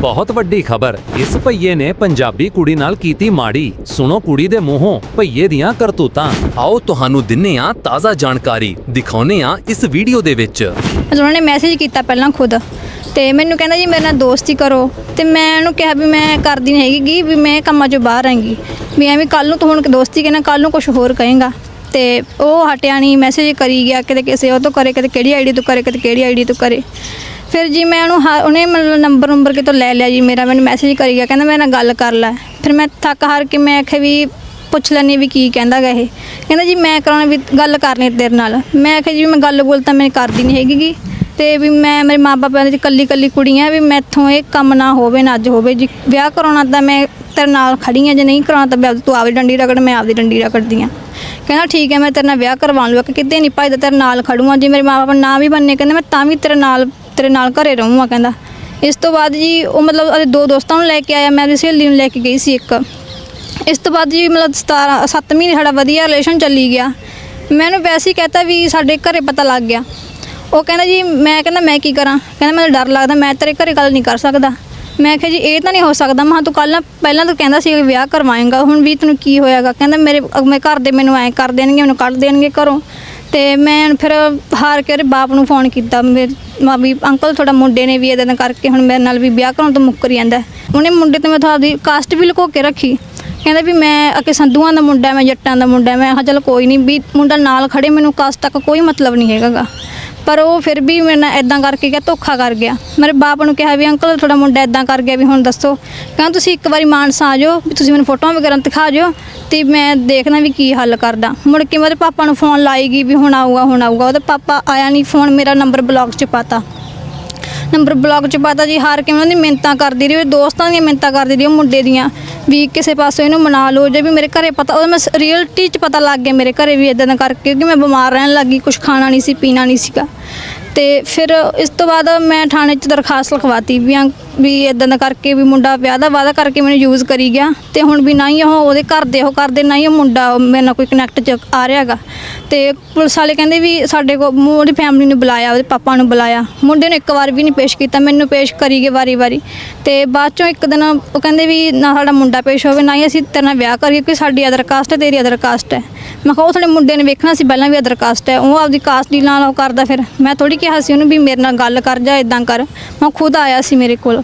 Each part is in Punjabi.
ਬਹੁਤ ਵੱਡੀ ਖਬਰ। ਇਸ ਭਈਏ ਨੇ ਪੰਜਾਬੀ ਕੁੜੀ ਨਾਲ ਕੀਤੀ ਮਾੜੀ। ਸੁਣੋ ਕੁੜੀ ਦੇ ਮੂੰਹੋਂ, ਭਈਏ ਦੀਆਂ ਕਰਤੂਤਾਂ। ਆਓ ਤੁਹਾਨੂੰ ਦਿੰਨੇ ਆ ਤਾਜ਼ਾ ਜਾਣਕਾਰੀ। ਦਿਖਾਉਨੇ ਆ ਇਸ ਵੀਡੀਓ ਦੇ ਵਿੱਚ। ਉਹਨਾਂ ਨੇ ਮੈਸੇਜ ਕੀਤਾ ਪਹਿਲਾਂ ਖੁਦ। ਤੇ ਮੈਨੂੰ ਕਹਿੰਦਾ ਜੀ, ਮੇਰੇ ਨਾਲ ਦੋਸਤੀ ਕਰੋ। ਤੇ ਮੈਂ ਉਹਨੂੰ ਕਿਹਾ ਵੀ ਮੈਂ ਕਰਦੀ ਨਹੀਂ ਹੈਗੀ, ਵੀ ਮੈਂ ਕੰਮਾਂ 'ਚੋਂ ਬਾਹਰ ਆਂਗੀ ਵੀ ਐਵੇਂ ਕੱਲ ਨੂੰ ਤੂੰ ਹੁਣ ਦੋਸਤੀ ਕਹਿਣਾ ਕੱਲ ਨੂੰ ਕੁਝ ਹੋਰ ਕਹੇਗਾ। ਤੇ ਉਹ ਹਟਿਆ ਨਹੀਂ ਮੈਸੇਜ ਕਰੀ ਗਿਆ, ਕਿਤੇ ਕਿਸੇ ਉਹ ਤੋਂ ਕਰੇ, ਕਿਤੇ ਕਿਹੜੀ ਆਈਡੀ ਤੋਂ ਕਰੇ, ਕਿਤੇ ਕਿਹੜੀ ਆਈਡੀ ਤੋਂ ਕਰੇ। ਫਿਰ ਜੀ ਮੈਂ ਉਹਨੂੰ ਹਾ- ਉਹਨੇ ਮਤਲਬ ਨੰਬਰ ਨੰਬਰ ਕਿਤੋਂ ਲੈ ਲਿਆ ਜੀ, ਮੇਰਾ ਮੈਨੂੰ ਮੈਸੇਜ ਕਰੀ ਗਿਆ, ਕਹਿੰਦਾ ਮੇਰੇ ਨਾਲ ਗੱਲ ਕਰ ਲੈ। ਫਿਰ ਮੈਂ ਥੱਕ ਹਾਰ ਕੇ ਮੈਂ ਆਖਿਆ ਵੀ ਪੁੱਛ ਲੈਣੀ ਵੀ ਕੀ ਕਹਿੰਦਾ ਗਾ ਇਹ। ਕਹਿੰਦਾ ਜੀ ਮੈਂ ਕਰਾਉਣਾ ਵੀ ਗੱਲ ਕਰਨੀ ਤੇਰੇ ਨਾਲ। ਮੈਂ ਆਖਿਆ ਜੀ ਵੀ ਮੈਂ ਗੱਲ ਬੋਲ ਤਾਂ ਮੈਂ ਕਰਦੀ ਨਹੀਂ ਹੈਗੀ ਗੀ। ਤੇ ਵੀ ਮੈਂ, ਮੇਰੇ ਮਾਪੇ ਦੀ ਕੱਲੀ ਕੱਲੀ ਕੁੜੀ ਆ ਵੀ ਮੈਥੋਂ ਇਹ ਕੰਮ ਨਾ ਹੋਵੇ, ਨਾ ਅੱਜ ਹੋਵੇ ਜੀ। ਵਿਆਹ ਕਰਾਉਣਾ ਤਾਂ ਮੈਂ ਤੇਰੇ ਨਾਲ ਖੜੀ ਹਾਂ, ਜੇ ਨਹੀਂ ਕਰਾਉਣਾ ਤਾਂ ਵੀ ਤੂੰ ਆਪਦੀ ਡੰਡੀ ਰਗੜ, ਮੈਂ ਆਪਦੀ ਡੰਡੀ ਰਗੜਦੀ ਹਾਂ। ਕਹਿੰਦਾ ਠੀਕ ਹੈ, ਮੈਂ ਤੇਰੇ ਨਾਲ ਵਿਆਹ ਕਰਵਾ ਲੂਗਾ, ਕਿ ਕਿਤੇ ਨਹੀਂ ਭਾਈ ਤੇਰੇ ਨਾਲ ਖੜੂਆਂ ਜੇ ਮੇਰੇ ਮਾਪੇ ਨਾ ਵੀ ਬੰਨੇ, ਕਹਿੰਦੇ ਮੈਂ ਤਾਂ ਵੀ ਤੇਰੇ ਨਾਲ ਤੇਰੇ ਨਾਲ ਘਰੇ ਰਹੂੰਗਾ, ਕਹਿੰਦਾ। ਇਸ ਤੋਂ ਬਾਅਦ ਜੀ ਉਹ ਮਤਲਬ ਉਹਦੇ ਦੋ ਦੋਸਤਾਂ ਨੂੰ ਲੈ ਕੇ ਆਇਆ, ਮੈਂ ਉਹਦੀ ਸਹੇਲੀ ਨੂੰ ਲੈ ਕੇ ਗਈ ਸੀ ਇੱਕ। ਇਸ ਤੋਂ ਬਾਅਦ ਜੀ ਮਤਲਬ 17 7 ਮਹੀਨੇ ਸਾਡਾ ਵਧੀਆ ਰਿਲੇਸ਼ਨ ਚੱਲੀ ਗਿਆ। ਮੈਨੂੰ ਵੈਸੇ ਹੀ ਕਹਤਾ ਵੀ ਸਾਡੇ ਘਰੇ ਪਤਾ ਲੱਗ ਗਿਆ। ਉਹ ਕਹਿੰਦਾ ਜੀ, ਮੈਂ ਕਹਿੰਦਾ, ਮੈਂ ਕੀ ਕਰਾਂ? ਕਹਿੰਦਾ, ਮੈਨੂੰ ਡਰ ਲੱਗਦਾ, ਮੈਂ ਤੇਰੇ ਘਰੇ ਗੱਲ ਨਹੀਂ ਕਰ ਸਕਦਾ। ਮੈਂ ਕਿਹਾ ਜੀ, ਇਹ ਤਾਂ ਨਹੀਂ ਹੋ ਸਕਦਾ। ਮੈਂ ਕਿਹਾ, ਤੂੰ ਕੱਲ ਪਹਿਲਾਂ ਤਾਂ ਕਹਿੰਦਾ ਸੀ ਵਿਆਹ ਕਰਵਾਏਗਾ। ਹੁਣ ਵੀ ਤੈਨੂੰ ਕੀ ਹੋਇਆਗਾ? ਕਹਿੰਦਾ, ਮੇਰੇ ਮੇਰੇ ਘਰ ਦੇ ਮੈਨੂੰ ਐਂ ਕਰ ਦੇਣਗੇ, ਮੈਨੂੰ ਕੱਢ ਦੇਣਗੇ ਘਰੋਂ। ਤੇ ਮੈਂ ਫਿਰ ਹਾਰ ਕੇ ਉਹਦੇ ਬਾਪ ਨੂੰ ਫੋਨ ਕੀਤਾ। ਮੇਰੇ ਮਾਂ ਵੀ ਅੰਕਲ ਤੁਹਾਡਾ ਮੁੰਡੇ ਨੇ ਵੀ ਇਹਦੇ ਨਾਲ ਕਰਕੇ ਹੁਣ ਮੇਰੇ ਨਾਲ ਵੀ ਵਿਆਹ ਕਰਾਉਣ ਤੋਂ ਮੁੱਕਰ ਜਾਂਦਾ। ਉਹਨੇ ਮੁੰਡੇ ਤੇ ਮੈਂ ਤੁਹਾਡੀ ਕਾਸਟ ਵੀ ਲੁਕੋ ਕੇ ਰੱਖੀ। ਕਹਿੰਦਾ ਵੀ ਮੈਂ ਅਕੇ ਸੰਧੂਆਂ ਦਾ ਮੁੰਡਾ, ਮੈਂ ਜੱਟਾਂ ਦਾ ਮੁੰਡਾ, ਮੈਂ ਕਿਹਾ ਚਲ ਕੋਈ ਨਹੀਂ ਵੀ ਮੁੰਡਾ ਨਾਲ ਖੜੇ, ਮੈਨੂੰ ਕਾਸਟ ਤੱਕ ਕੋਈ ਮਤਲਬ ਨਹੀਂ ਹੈਗਾਗਾ। ਪਰ ਉਹ ਫਿਰ ਵੀ ਮੇਰੇ ਨਾਲ ਇਦਾਂ ਕਰਕੇ ਗਿਆ, ਧੋਖਾ ਕਰ ਗਿਆ। ਮੇਰੇ ਬਾਪ ਨੂੰ ਕਿਹਾ ਵੀ, ਅੰਕਲ, ਤੁਹਾਡਾ ਮੁੰਡਾ ਇਦਾਂ ਕਰ ਗਿਆ ਵੀ, ਹੁਣ ਦੱਸੋ। ਕਹਿੰਦਾ, ਤੁਸੀਂ ਇੱਕ ਵਾਰੀ ਮਾਨਸਾ ਆ ਜਾਓ, ਵੀ ਤੁਸੀਂ ਮੈਨੂੰ ਫੋਟੋਆਂ ਵਗੈਰਾ ਦਿਖਾ ਜਿਓ ਤੇ ਮੈਂ ਦੇਖਣਾ ਵੀ ਕੀ ਹੱਲ ਕਰਦਾ। ਮੁੜ ਕੇ ਮੇਰੇ ਪਾਪਾ ਨੂੰ ਫੋਨ ਲਾਏਗੀ ਵੀ, ਹੁਣ ਆਊਗਾ ਹੁਣ ਆਊਗਾ। ਉਹਦਾ ਪਾਪਾ ਆਇਆ ਨਹੀਂ ਫੋਨ ਮੇਰਾ ਨੰਬਰ ਬਲੌਕ 'ਚ ਪਾਤਾ। ਨੰਬਰ ਬਲੌਕ 'ਚ ਪਾਤਾ ਜੀ, ਹਾਰ ਕੇ ਉਹਨਾਂ ਦੀ ਮਿੰਤਾਂ ਕਰਦੀ ਰਹੀ ਉਹ ਦੋਸਤਾਂ ਦੀਆਂ ਮਿੰਤਾਂ ਕਰਦੀ ਰਹੀ ਉਹ ਮੁੰਡੇ ਦੀਆਂ। ਵੀ ਕਿਸੇ ਪਾਸੋਂ ਇਹਨੂੰ ਮਨਾ ਲਓ, ਜੇ ਵੀ ਮੇਰੇ ਘਰੇ ਪਤਾ ਉਹ ਮੈਂ ਰਿਅਲਟੀ 'ਚ ਪਤਾ ਲੱਗ ਗਿਆ ਮੇਰੇ ਘਰੇ ਵੀ ਇਦਾਂ ਦਾ ਕਰਕੇ, ਕਿਉਂਕਿ ਮੈਂ ਬਿਮਾਰ ਰਹਿਣ ਲੱਗੀ ਕੁਝ ਖਾਣਾ ਨਹੀਂ ਸੀ, ਪੀਣਾ ਨਹੀਂ ਸੀਗਾ। ਤੇ ਫਿਰ ਇਸ ਤੋਂ ਬਾਅਦ ਮੈਂ ਥਾਣੇ 'ਚ ਦਰਖਾਸਤ ਲਿਖਵਾਤੀ ਵੀ ਆਂ- ਵੀ ਇਦਾਂ ਦਾ ਕਰਕੇ ਵੀ ਮੁੰਡਾ ਵਿਆਹ ਦਾ ਵਾਅਦਾ ਕਰਕੇ ਮੈਨੂੰ ਯੂਜ਼ ਕਰੀ ਗਿਆ ਤੇ ਹੁਣ ਵੀ ਨਾ ਹੀ ਉਹ ਉਹਦੇ ਘਰ ਦੇ ਉਹ ਕਰਦੇ ਨਾ ਹੀ ਉਹ ਮੁੰਡਾ ਮੇਰੇ ਨਾਲ ਕੋਈ ਕਨੈਕਟ 'ਚ ਆ ਰਿਹਾਗਾ ਤੇ ਪੁਲਿਸ ਵਾਲੇ ਕਹਿੰਦੇ ਵੀ ਸਾਡੇ ਕੋਲ ਉਹਦੀ ਫੈਮਿਲੀ ਨੂੰ ਬੁਲਾਇਆ, ਉਹਦੇ ਪਾਪਾ ਨੂੰ ਬੁਲਾਇਆ। ਮੁੰਡੇ ਨੂੰ ਇੱਕ ਵਾਰ ਵੀ ਨਹੀਂ ਪੇਸ਼ ਕੀਤਾ, ਮੈਨੂੰ ਪੇਸ਼ ਕਰੀ ਗਏ ਵਾਰੀ-ਵਾਰੀ ਤੇ ਬਾਅਦ ਚੋਂ ਇੱਕ ਦਿਨ ਉਹ ਕਹਿੰਦੇ ਵੀ ਨਾ ਸਾਡਾ ਮੁੰਡਾ ਪੇਸ਼ ਹੋਵੇ, ਨਾ ਹੀ ਅਸੀਂ ਤੇਰੇ ਨਾਲ ਵਿਆਹ ਕਰੀਏ, ਕਿਉਂਕਿ ਸਾਡੀ ਅਦਰ ਕਾਸਟ ਹੈ, ਤੇਰੀ ਅਦਰ ਕਾਸਟ ਹੈ। ਮੈਂ ਕਿਹਾ ਉਹ ਤੁਹਾਡੇ ਮੁੰਡੇ ਨੇ ਵੇਖਣਾ ਸੀ, ਪਹਿਲਾਂ ਵੀ ਅਦਰ ਕਾਸਟ ਹੈ। ਉਹ ਆਪਦੀ ਕਾਸਟ ਦੀ ਨਾਲ ਉਹ ਕਰਦਾ ਫਿਰ। ਮੈਂ ਥੋੜੀ ਕਿਹਾ ਸੀ ਉਹਨੂੰ ਵੀ ਮੇਰੇ ਨਾਲ ਗੱਲ ਕਰ ਜਾ ਇਦਾਂ ਕਰ। ਮੈਂ ਖੁਦ ਆਇਆ ਸੀ ਮੇਰੇ ਕੋਲ।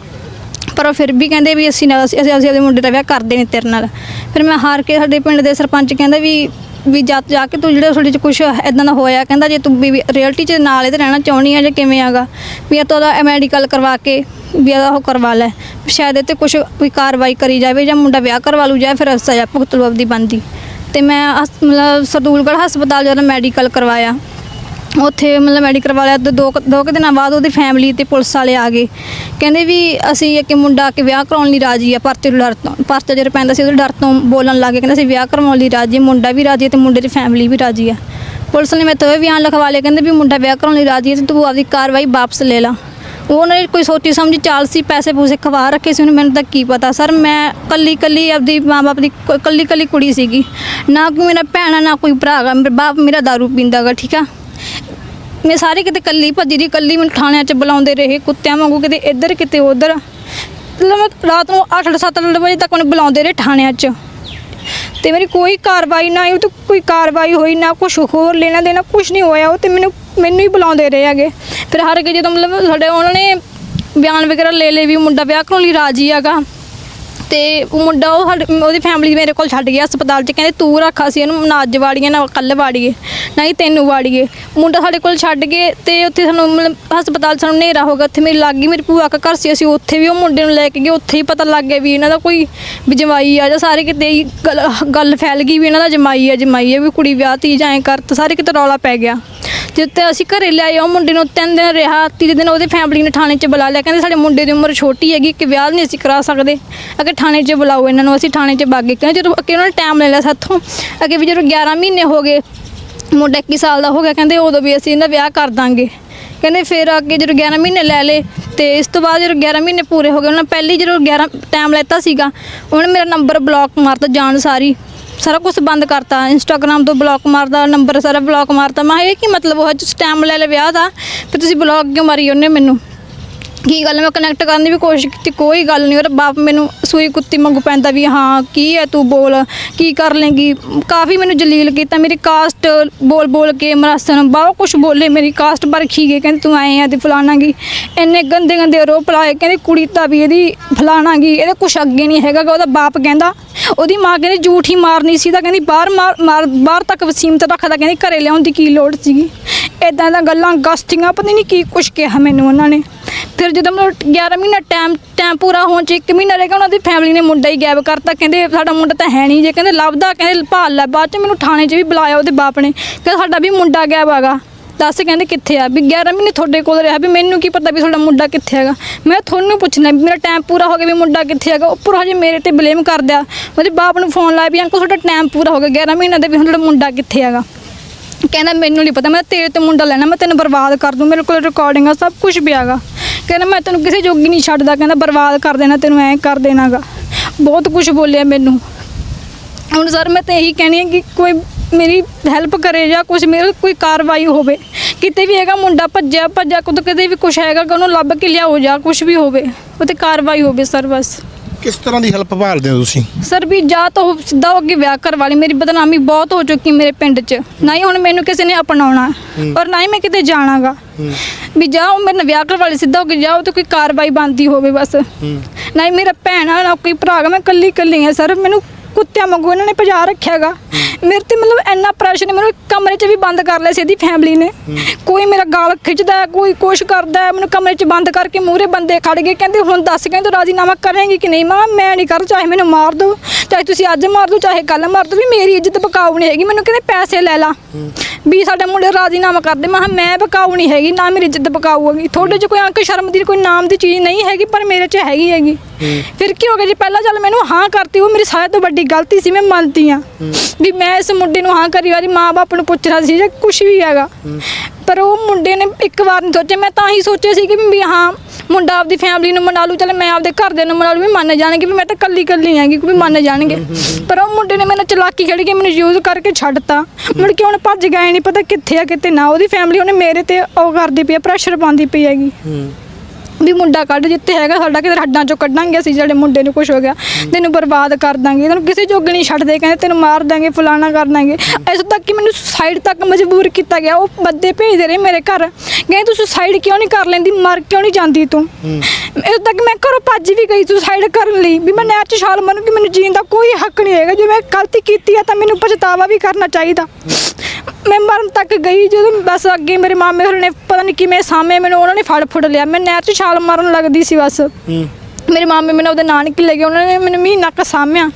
ਪਰ ਉਹ ਫਿਰ ਵੀ ਕਹਿੰਦੇ ਵੀ ਅਸੀਂ ਨਾ ਅਸੀਂ ਅਸੀਂ ਆਪਦੇ ਮੁੰਡੇ ਦਾ ਵਿਆਹ ਕਰਦੇ ਨਹੀਂ ਤੇਰੇ ਨਾਲ। ਫਿਰ ਮੈਂ ਹਾਰ ਕੇ ਸਾਡੇ ਪਿੰਡ ਦੇ ਸਰਪੰਚ ਕਹਿੰਦਾ ਵੀ ਵੀ ਜਾ ਜਾ ਕੇ ਤੂੰ ਜਿਹੜਾ ਤੁਹਾਡੇ ਚ ਕੁਝ ਇਦਾਂ ਦਾ ਹੋਇਆ, ਕਹਿੰਦਾ ਜੇ ਤੂੰ ਵੀ ਰਿਐਲਿਟੀ ਚ ਨਾਲ ਇਹਦੇ ਰਹਿਣਾ ਚਾਹੁੰਦੀ ਆ ਜਾਂ ਕਿਵੇਂ ਆਗਾ ਵੀ ਇਹ ਤੋਂ ਉਹਦਾ ਮੈਡੀਕਲ ਕਰਵਾ ਕੇ ਵੀ ਇਹਦਾ ਉਹ ਕਰਵਾ ਲੈ। ਸ਼ਾਇਦ ਇਹ ਤੇ ਕੁਝ ਕੋਈ ਕਾਰਵਾਈ ਕਰੀ ਜਾਵੇ ਜਾਂ ਮੁੰਡਾ ਵਿਆਹ ਕਰਵਾ ਲੂ ਜਾਂ ਫਿਰ ਸਜ਼ਾ ਭੁਗਤ ਲੂ ਆਪਦੀ ਬੰਦੀ ਤੇ ਮੈਂ ਮਤਲਬ ਸਰਦੂਲਗੜ੍ਹ ਹਸਪਤਾਲ ਜਦੋਂ ਮੈਡੀਕਲ ਕਰਵਾਇਆ ਉੱਥੇ ਮਤਲਬ ਮੈਡੀਕਲ ਵਾਲਿਆਂ ਤੋਂ ਦੋ ਕੁ- ਦੋ ਕੁ ਦਿਨਾਂ ਬਾਅਦ ਉਹਦੀ ਫੈਮਿਲੀ ਤੇ ਪੁਲਿਸ ਵਾਲੇ ਆ ਗਏ। ਕਹਿੰਦੇ ਵੀ ਅਸੀਂ ਇੱਕ ਮੁੰਡਾ ਕੇ ਵਿਆਹ ਕਰਾਉਣ ਲਈ ਰਾਜੀ ਆ ਪਰਚੇ ਤੋਂ ਡਰ ਤੋਂ ਪਰਚਾ ਜਦੋਂ ਪੈਂਦਾ ਸੀ ਉਹਦੇ ਡਰ ਤੋਂ ਬੋਲਣ ਲੱਗੇ ਕਹਿੰਦੇ ਅਸੀਂ ਵਿਆਹ ਕਰਵਾਉਣ ਲਈ ਰਾਜੀ ਹਾਂ, ਮੁੰਡਾ ਵੀ ਰਾਜੀ ਹੈ ਤੇ ਮੁੰਡੇ ਦੀ ਫੈਮਿਲੀ ਵੀ ਰਾਜੀ ਆ। ਪੁਲਿਸ ਨੇ ਮੇਰੇ ਤੋਂ ਇਹ ਬਿਆਨ ਲਿਖਵਾ ਲਿਆ ਕਹਿੰਦੇ ਵੀ ਮੁੰਡਾ ਵਿਆਹ ਕਰਾਉਣ ਲਈ ਰਾਜੀ ਹੈ ਤੇ ਤੂੰ ਆਪਦੀ ਕਾਰਵਾਈ ਵਾਪਸ ਲੈ ਲਾ। ਉਹਨਾਂ ਨੇ ਕੋਈ ਸੋਚੀ ਸਮਝੀ ਚਾਲ ਸੀ ਪੈਸੇ ਪੂਸੇ ਖਵਾ ਰੱਖੇ ਸੀ ਉਹਨੂੰ ਮੈਨੂੰ ਤਾਂ ਕੀ ਪਤਾ। ਸਰ ਮੈਂ ਕੱਲੀ ਕੱਲੀ ਆਪਦੀ ਮਾਂ-ਬਾਪ ਦੀ ਕ- ਕੱਲੀ ਕੱਲੀ ਕੁੜੀ ਸੀਗੀ। ਨਾ ਕੋਈ ਮੇਰਾ ਭੈਣ ਆ, ਨਾ ਕੋਈ ਭਰਾ ਗਾ ਮੇਰਾ ਬਾਪ ਮੇਰਾ ਦਾਰੂ ਪੀਂਦਾ ਗਾ ਠੀਕ ਆ? ਮੈਂ ਸਾਰੇ ਕਿਤੇ ਕੱਲੀ ਭੱਜੀ ਦੀ, ਕੱਲੀ ਮੈਨੂੰ ਥਾਣਿਆਂ 'ਚ ਬੁਲਾਉਂਦੇ ਰਹੇ, ਕੁੱਤਿਆਂ ਵਾਂਗੂ ਕਿਤੇ ਇੱਧਰ, ਕਿਤੇ ਉੱਧਰ। ਮਤਲਬ ਰਾਤ ਨੂੰ 8-7 ਵਜੇ ਤੱਕ ਮੈਨੂੰ ਬੁਲਾਉਂਦੇ ਰਹੇ ਥਾਣਿਆਂ 'ਚ। ਤੇ ਮੇਰੀ ਕੋਈ ਕਾਰਵਾਈ ਨਾ ਹੋਈ, ਤੇ ਕੋਈ ਕਾਰਵਾਈ ਹੋਈ ਨਾ ਕੁਝ ਹੋਰ, ਲੈਣਾ ਦੇਣਾ ਕੁਝ ਨਹੀਂ ਹੋਇਆ, ਉਹ ਤੇ ਮੈਨੂੰ ਮੈਨੂੰ ਹੀ ਬੁਲਾਉਂਦੇ ਰਹੇ ਹੈਗੇ। ਫਿਰ ਹਰ ਕੇ ਜਦੋਂ ਮਤਲਬ ਸਾਡੇ ਉਹਨਾਂ ਨੇ ਬਿਆਨ ਵਗੈਰਾ ਲੈ ਲਏ ਵੀ ਮੁੰਡਾ ਵਿਆਹ ਕਰਾਉਣ ਲਈ ਰਾਜੀ ਹੈਗਾ। ਤੇ ਉਹ ਮੁੰਡਾ ਉਹ ਸਾਡੇ- ਉਹਦੀ ਫੈਮਿਲੀ ਮੇਰੇ ਕੋਲ ਛੱਡ ਗਿਆ ਹਸਪਤਾਲ 'ਚ, ਕਹਿੰਦੇ ਤੂੰ ਰੱਖਾ ਸੀ ਇਹਨੂੰ ਨਾ ਅੱਜ ਵਾੜੀਏ, ਨਾ ਕੱਲ ਵਾੜੀਏ, ਨਾ ਹੀ ਤੈਨੂੰ ਵਾੜੀਏ। ਮੁੰਡਾ ਸਾਡੇ ਕੋਲ ਛੱਡ ਗਏ ਤੇ ਉੱਥੇ ਸਾਨੂੰ ਮਤਲਬ ਹਸਪਤਾਲ 'ਚ ਸਾਨੂੰ ਹਨੇਰਾ ਹੋ ਗਿਆ, ਉੱਥੇ ਮੇਰੀ ਲੱਗ ਗਈ ਮੇਰੀ ਭੂਆ ਦਾ ਘਰ ਸੀ, ਅਸੀਂ ਉੱਥੇ ਵੀ ਉਹ ਮੁੰਡੇ ਨੂੰ ਲੈ ਕੇ ਗਏ, ਉੱਥੇ ਹੀ ਪਤਾ ਲੱਗ ਗਿਆ ਵੀ ਇਹਨਾਂ ਦਾ ਕੋਈ ਵੀ ਜਮਾਈ ਆ ਜਾਂ ਸਾਰੇ ਕਿਤੇ ਹੀ ਗੱਲ- ਗੱਲ ਫੈਲ ਗਈ ਵੀ ਇਹਨਾਂ ਦਾ ਜਮਾਈ ਆ ਜਮਾਈ ਆ, ਵੀ ਕੁੜੀ ਵਿਆਹ ਤੀ ਜਾਂ ਐਂ ਕਰ ਤਾਂ ਸਾਰੇ ਕਿਤੇ ਰੌਲਾ ਪੈ ਗਿਆ। ਜਿੱਤੇ ਅਸੀਂ ਘਰੇ ਲਿਆਏ ਉਹ ਮੁੰਡੇ ਨੂੰ ਤਿੰਨ ਦਿਨ ਰਿਹਾ, ਤੀਜੇ ਦਿਨ ਉਹਦੇ ਫੈਮਿਲੀ ਨੇ ਥਾਣੇ 'ਚ ਬੁਲਾ ਲਿਆ, ਕਹਿੰਦੇ ਸਾਡੇ ਮੁੰਡੇ ਦੀ ਉਮਰ ਛੋਟੀ ਹੈਗੀ ਕਿ ਵਿਆਹ ਨਹੀਂ ਅਸੀਂ ਕਰਾ ਸਕਦੇ। ਅਗਰ ਥਾਣੇ 'ਚ ਬੁਲਾਓ, ਇਹਨਾਂ ਨੂੰ ਅਸੀਂ ਥਾਣੇ 'ਚ ਬਾਗੇ ਕਹਿੰਦੇ ਜਦੋਂ ਅੱਗੇ ਉਹਨਾਂ ਨੇ ਟਾਈਮ ਲੈ ਲਿਆ ਸਾਥੋਂ, ਅੱਗੇ ਵੀ ਜਦੋਂ 11 ਮਹੀਨੇ ਹੋ ਗਏ, ਮੁੰਡਾ 21 ਸਾਲ ਦਾ ਹੋ ਗਿਆ, ਕਹਿੰਦੇ ਉਦੋਂ ਵੀ ਅਸੀਂ ਇਹਦਾ ਵਿਆਹ ਕਰ ਦਾਂਗੇ। ਕਹਿੰਦੇ ਫਿਰ ਅੱਗੇ ਜਦੋਂ 11 ਮਹੀਨੇ ਲੈ ਲਏ, ਤੇ ਇਸ ਤੋਂ ਬਾਅਦ ਜਦੋਂ 11 ਮਹੀਨੇ ਪੂਰੇ ਹੋ ਗਏ, ਉਹਨਾਂ ਪਹਿਲੀ ਜਦੋਂ 11 ਟਾਈਮ ਲੈਤਾ ਸੀਗਾ, ਉਹਨੇ ਮੇਰਾ ਨੰਬਰ ਬਲੌਕ ਮਾਰਤਾ, ਜਾਣ ਸਾਰੀ, ਸਾਰਾ ਕੁਝ ਬੰਦ ਕਰਤਾ। ਇੰਸਟਾਗ੍ਰam ਤੋਂ ਬਲੌਕ ਮਾਰਦਾ ਨੰਬਰ ਸਾਰਾ ਬਲੌਕ ਮਾਰਤਾ। ਮੈਂ ਕਿਹਾ, ਇਹ ਕੀ ਮਤਲਬ, ਉਹ ਜਿਸ ਟਾਈਮ ਲੈ ਲੈ ਵਿਆਹ ਦਾ ਫਿਰ ਤੁਸੀਂ ਬਲੌਕ ਕਿਉਂ ਮਾਰੀ ਉਹਨੇ ਮੈਨੂੰ? ਕੀ ਗੱਲ ਮੈਂ ਕਨੈਕਟ ਕਰਨ ਦੀ ਵੀ ਕੋਸ਼ਿਸ਼ ਕੀਤੀ, ਕੋਈ ਗੱਲ ਨਹੀਂ। ਉਹਦਾ ਬਾਪ ਮੈਨੂੰ ਸੂਈ ਕੁੱਤੀ ਮੰਗੂ ਪੈਂਦਾ ਵੀ, ਹਾਂ, ਕੀ ਹੈ ਤੂੰ? ਬੋਲ, ਕੀ ਕਰ ਲੇਂਗੀ? ਕਾਫੀ ਮੈਨੂੰ ਜਲੀਲ ਕੀਤਾ। ਮੇਰੀ ਕਾਸਟ ਬੋਲ ਬੋਲ ਕੇ ਮਰਾਸਨ ਬਹੁਤ ਕੁਝ ਬੋਲੇ। ਮੇਰੀ ਕਾਸਟ ਪਰਖੀ ਗਏ ਕਹਿੰਦੇ ਤੂੰ ਆਏ ਆ ਤੇ ਫਲਾਣਾਗੀ ਇੰਨੇ ਗੰਦੇ ਗੰਦੇ ਆਰੋਪ ਲਾਏ ਕਹਿੰਦੇ ਕੁੜੀ ਤਾਂ ਵੀ ਇਹਦੀ ਫਲਾਣਾ ਗੀ। ਇਹਦੇ ਕੁਛ ਅੱਗੇ ਨਹੀਂ ਹੈਗਾ ਗਾ। ਉਹਦਾ ਬਾਪ ਕਹਿੰਦਾ, ਉਹਦੀ ਮਾਂ ਕਹਿੰਦੀ ਝੂਠ ਹੀ ਮਾਰਨੀ ਸੀ ਤਾਂ ਕਹਿੰਦੀ ਬਾਹਰ ਮਾਰ, ਮਾਰ- ਬਾਹਰ ਤੱਕ ਵਸੀਮਤ ਰੱਖਦਾ। ਕਹਿੰਦੀ ਘਰੇ ਲਿਆਉਣ ਦੀ ਕੀ ਲੋੜ ਸੀਗੀ? ਇਦਾਂ ਦਾ ਗੱਲਾਂ ਗਸਤੀਆਂ ਪਤਾ ਨਹੀਂ ਕੀ ਕੁਛ ਕਿਹਾ ਮੈਨੂੰ ਉਹਨਾਂ ਨੇ। ਫਿਰ ਜਦੋਂ ਮਤਲਬ 11 ਮਹੀਨਾ ਟਾਈਮ ਟਾਈਮ ਪੂਰਾ ਹੋਣ ਚ ਇੱਕ ਮਹੀਨਾ ਰਹਿ ਗਿਆ, ਉਹਨਾਂ ਦੀ ਫੈਮਿਲੀ ਨੇ ਮੁੰਡਾ ਹੀ ਗਾਇਬ ਕਰਤਾ। ਕਹਿੰਦੇ ਸਾਡਾ ਮੁੰਡਾ ਤਾਂ ਹੈ ਨਹੀਂ ਜੇ, ਕਹਿੰਦੇ ਲੱਭਦਾ, ਕਹਿੰਦੇ ਭਾਲ ਲੈ, ਬਾਅਦ ਚ ਮੈਨੂੰ ਥਾਣੇ 'ਚ ਵੀ ਬੁਲਾਇਆ ਉਹਦੇ ਬਾਪ ਨੇ। ਕਹਿੰਦਾ ਸਾਡਾ ਵੀ ਮੁੰਡਾ ਗਾਇਬ ਹੈਗਾ। ਦੱਸ ਕਹਿੰਦੇ ਕਿੱਥੇ ਆ? ਵੀ 11 ਮਹੀਨੇ ਤੁਹਾਡੇ ਕੋਲ ਰਿਹਾ, ਵੀ ਮੈਨੂੰ ਕੀ ਪਤਾ ਵੀ ਤੁਹਾਡਾ ਮੁੰਡਾ ਕਿੱਥੇ ਹੈਗਾ? ਮੈਂ ਤੁਹਾਨੂੰ ਪੁੱਛਣਾ, ਵੀ ਮੇਰਾ ਟਾਈਮ ਪੂਰਾ ਹੋ ਗਿਆ ਵੀ ਮੁੰਡਾ ਕਿੱਥੇ ਹੈਗਾ? ਉੱਪਰ ਹਜੇ ਮੇਰੇ ਤੇ ਬਲੇਮ ਕਰਦਿਆ ਉਹਦੇ ਬਾਪ ਨੂੰ ਫੋਨ ਲਾਇਆ ਵੀ ਅੰਕਲ ਤੁਹਾਡਾ ਟਾਈਮ ਪੂਰਾ ਹੋ ਗਿਆ 11 ਮਹੀਨੇ ਦਾ ਵੀ ਹੁਣ ਤੁਹਾਡਾ ਮੁੰਡਾ ਕਿੱਥੇ ਹੈਗਾ? ਕਹਿੰਦਾ ਮੈਨੂੰ ਨਹੀਂ ਪਤਾ, ਮੈਂ ਤੇਰੇ ਤੇ ਮੁੰਡਾ ਲੈਣਾ, ਮੈਂ ਤੈਨੂੰ ਬਰਬਾਦ ਕਰ ਦੂੰ, ਮੇਰੇ ਕੋਲ ਰਿਕਾਰਡਿੰਗ ਆ, ਸਭ ਕੁਝ ਵੀ ਹੈਗਾ। ਕਹਿੰਦਾ ਮੈਂ ਤੈਨੂੰ ਕਿਸੇ ਜੋਗੀ ਨਹੀਂ ਛੱਡਦਾ, ਕਹਿੰਦਾ ਬਰਬਾਦ ਕਰ ਦੇਣਾ, ਤੈਨੂੰ ਐਂ ਕਰ ਦੇਣਾਗਾ। ਬਹੁਤ ਕੁਝ ਬੋਲਿਆ ਮੈਨੂੰ। ਹੁਣ ਸਰ ਮੈਂ ਤਾਂ ਇਹੀ ਕਹਿਣੀ ਹੈ ਕਿ ਕੋਈ ਮੇਰੀ ਹੈਲਪ ਕਰੇ ਜਾਂ ਕੁਝ ਮੇਰੇ ਕੋਈ ਕਾਰਵਾਈ ਹੋਵੇ। ਕਿਤੇ ਵੀ ਹੈਗਾ ਮੁੰਡਾ ਭੱਜਿਆ ਭੱਜਿਆ ਕੁਦ ਕਿਤੇ ਵੀ ਕੁਝ ਹੈਗਾ ਕਿ ਉਹਨੂੰ ਲੱਭ ਕੇ ਲਿਆਓ ਜਾਂ ਕੁਝ ਵੀ ਹੋਵੇ ਉਹ ਤੇ ਕਾਰਵਾਈ ਹੋਵੇ ਸਰ ਬਸ। ਕਿਸ ਤਰ੍ਹਾਂ ਦੀ ਹੈਲਪ ਭਾਲਦੇ ਹੋ ਤੁਸੀਂ? ਸਰ ਵੀ ਜਾਂ ਤਾਂ ਉਹ ਸਿੱਧਾ ਹੋ ਕੇ ਵਿਆਹ ਕਰ ਵਾਲੀ ਮੇਰੀ ਬਦਨਾਮੀ ਬਹੁਤ ਹੋ ਚੁੱਕੀ ਮੇਰੇ ਪਿੰਡ 'ਚ। ਨਾ ਹੀ ਹੁਣ ਮੈਨੂੰ ਕਿਸੇ ਨੇ ਅਪਣਾਉਣਾ। ਔਰ ਨਾ ਹੀ ਮੈਂ ਕਿਤੇ ਜਾਣਾਗਾ। ਵੀ ਜਾਂ ਉਹ ਮੇਰੇ ਨਾਲ ਵਿਆਹ ਕਰ ਵਾਲੀ ਸਿੱਧਾ ਹੋ ਕੇ ਜਾਓ ਤੇ ਕੋਈ ਕਾਰਵਾਈ ਬਣਦੀ ਹੋਵੇ ਬਸ। ਨਾ ਹੀ ਮੇਰਾ ਭੈਣ ਆ ਨਾ ਕੋਈ ਭਰਾ ਗਾ ਮੈਂ ਕੱਲੀ ਕੱਲੀ ਆ ਸਰ। ਮੈਨੂੰ ਕੁੱਤਿਆਂ ਵਾਂਗੂ ਇਹਨਾਂ ਨੇ ਭਜਾ ਰੱਖਿਆਗਾ ਮੇਰੇ ਤੇ ਮਤਲਬ ਇੰਨਾ ਪ੍ਰੈਸ਼ਰ ਨੇ ਮੈਨੂੰ ਕਮਰੇ 'ਚ ਵੀ ਬੰਦ ਕਰ ਲਿਆ ਸੀ ਇਹਦੀ ਫੈਮਿਲੀ ਨੇ। ਕੋਈ ਮੇਰਾ ਗਾਲ ਖਿੱਚਦਾ ਕੋਈ ਕੁਛ ਕਰਦਾ ਮੈਨੂੰ ਕਮਰੇ 'ਚ ਬੰਦ ਕਰਕੇ ਮੂਹਰੇ ਬੰਦੇ ਖੜ ਗਏ। ਕਹਿੰਦੇ ਹੁਣ ਦੱਸ ਕਹਿੰਦੇ ਰਾਜ਼ੀਨਾਮਾ ਕਰੇਂਗੀ ਕਿ ਨਹੀਂ? ਮਾਂ ਮੈਂ ਨਹੀਂ ਕਰ ਚਾਹੇ ਮੈਨੂੰ ਮਾਰ ਦਿਓ ਚਾਹੇ ਤੁਸੀਂ ਅੱਜ ਮਾਰ ਦਿਓ ਚਾਹੇ ਕੱਲ ਮਾਰ ਦਿਓ ਵੀ ਮੇਰੀ ਇੱਜ਼ਤ ਬਕਾਊ ਨਹੀਂ ਹੈਗੀ। ਮੈਨੂੰ ਕਹਿੰਦੇ ਪੈਸੇ ਲੈ ਲਾ। ਵੀ ਸਾਡੇ ਮੁੰਡੇ ਰਾਜ਼ੀਨਾਮਾ ਕਰਦੇ ਮੈਂ ਕਿਹਾ ਮੈਂ ਬਕਾਊ ਨਹੀਂ ਹੈਗੀ ਨਾ ਮੇਰੀ ਇੱਜ਼ਤ ਬਕਾਊ ਹੈਗੀ। ਤੁਹਾਡੇ 'ਚ ਕੋਈ ਅੰਕ ਸ਼ਰਮ ਦੀ ਕੋਈ ਨਾਮ ਦੀ ਚੀਜ਼ ਨਹੀਂ ਹੈਗੀ ਪਰ ਮੇਰੇ 'ਚ ਹੈਗੀ ਹੈਗੀ। ਫਿਰ ਕੀ ਹੋ ਗਿਆ ਜੀ? ਪਹਿਲਾਂ ਚੱਲ ਮੈਨੂੰ ਹਾਂ ਕਰਤੀ ਉਹ ਮੇਰੀ ਸਾਰਿਆਂ ਤੋਂ ਵੱਡੀ ਗਲਤੀ ਸੀ ਮੈਂ ਮੰਨਦੀ ਆ ਵੀ ਮੈਂ ਇਸ ਮੁੰਡੇ ਨੂੰ ਹਾਂ ਕਰੀ ਵਾਰੀ ਮਾਂ-ਬਾਪ ਨੂੰ ਪੁੱਛਣਾ ਸੀ ਜਾਂ ਕੁਝ ਵੀ ਹੈਗਾ। ਪਰ ਉਹ ਮੁੰਡੇ ਨੇ ਇੱਕ ਵਾਰ ਨਹੀਂ ਸੋਚਿਆ। ਮੈਂ ਤਾਂ ਹੀ ਸੋਚਿਆ ਸੀ ਕਿ ਵੀ ਹਾਂ ਮੁੰਡਾ ਆਪਦੀ ਫੈਮਿਲੀ ਨੂੰ ਮਨਾ ਲੂ ਚੱਲ ਮੈਂ ਆਪਦੇ ਘਰਦਿਆਂ ਨੂੰ ਮਨਾ ਲੂ ਵੀ ਮੰਨ ਜਾਣਗੇ ਵੀ ਮੈਂ ਤਾਂ ਕੱਲੀ ਕੱਲੀ ਹੈਗੀ ਵੀ ਮੰਨ ਜਾਣਗੇ। ਪਰ ਉਹ ਮੁੰਡੇ ਨੇ ਮੇਰੇ ਨਾਲ ਚਲਾਕੀ ਖੇਡ ਕੇ ਮੈਨੂੰ ਯੂਜ਼ ਕਰਕੇ ਛੱਡਤਾ। ਮੁੜ ਕੇ ਹੁਣ ਭੱਜ ਗਏ ਨਹੀਂ ਪਤਾ ਕਿੱਥੇ ਆ ਕਿਤੇ ਨਾ। ਉਹਦੀ ਫੈਮਿਲੀ ਉਹਨੇ ਮੇਰੇ ਤੇ ਉਹ ਕਰਦੀ ਪਈ ਆ ਪ੍ਰੈਸ਼ਰ ਪਾਉਂਦੀ ਪਈ ਹੈਗੀ। ਵੀ ਮੁੰਡਾ ਕੱਢ ਜਿੱਥੇ ਹੈਗਾ ਸਾਡਾ ਕਿਤੇ ਹੱਡਾਂ ਚੋਂ ਕੱਢਾਂਗੇ ਅਸੀਂ ਜਿਹੜੇ ਮੁੰਡੇ ਨੂੰ ਕੁਝ ਹੋ ਗਿਆ। ਤੈਨੂੰ ਬਰਬਾਦ ਕਰ ਦਾਂਗੇ ਤੈਨੂੰ ਕਿਸੇ ਜੋਗ ਨਹੀਂ ਛੱਡਦੇ ਕਹਿੰਦੇ ਤੈਨੂੰ ਮਾਰ ਦਾਂਗੇ ਫਲਾਣਾ ਕਰ ਦਾਂਗੇ। ਇਸ ਤੱਕ ਕਿ ਮੈਨੂੰ ਸੁਸਾਈਡ ਤੱਕ ਮਜਬੂਰ ਕੀਤਾ ਗਿਆ ਉਹ ਬੰਦੇ ਭੇਜਦੇ ਰਹੇ ਮੇਰੇ ਘਰ। ਕਹਿੰਦੇ ਤੂੰ ਸੁਸਾਈਡ ਕਿਉਂ ਨਹੀਂ ਕਰ ਲੈਂਦੀ ਮਰ ਕਿਉਂ ਨਹੀਂ ਜਾਂਦੀ ਤੂੰ? ਇਸ ਤੱਕ ਮੈਂ ਘਰੋਂ ਭੱਜ ਵੀ ਗਈ ਸੁਸਾਈਡ ਕਰਨ ਲਈ। ਵੀ ਮੈਂ ਨਹਿਰ 'ਚ ਛਾਲ ਮਾਰੂ ਕਿ ਮੈਨੂੰ ਜੀਣ ਦਾ ਕੋਈ ਹੱਕ ਨਹੀਂ ਹੈਗਾ। ਜੇ ਮੈਂ ਗਲਤੀ ਕੀਤੀ ਹੈ ਤਾਂ ਮੈਨੂੰ ਪਛਤਾਵਾ ਵੀ ਕਰਨਾ ਚਾਹੀਦਾ। ਮੈਂ ਮਰਨ ਤੱਕ ਗਈ ਜਦੋਂ ਬਸ ਅੱਗੇ ਮੇਰੇ ਮਾਮੇ ਹੋਰਾਂ ਨੇ ਪਤਾ ਨਹੀਂ ਕਿਵੇਂ ਸਾਹਮਣੇ ਮੈਨੂੰ ਉਹਨਾਂ ਨੇ ਫੜ ਫੁੜ ਲਿਆ। ਮੈਂ ਨਹਿਰ 'ਚ ਛਾਲ ਮਾਰਨ ਲੱਗਦੀ ਸੀ ਬਸ। ਮੇਰੇ ਮਾਮੇ ਮੈਨੂੰ ਉਹਦੇ ਨਾਨਕੇ ਲੈ ਗਏ ਉਹਨਾਂ ਨੇ ਮੈਨੂੰ ਮਹੀਨਾ ਕੁ ਸਾਂਭਿਆ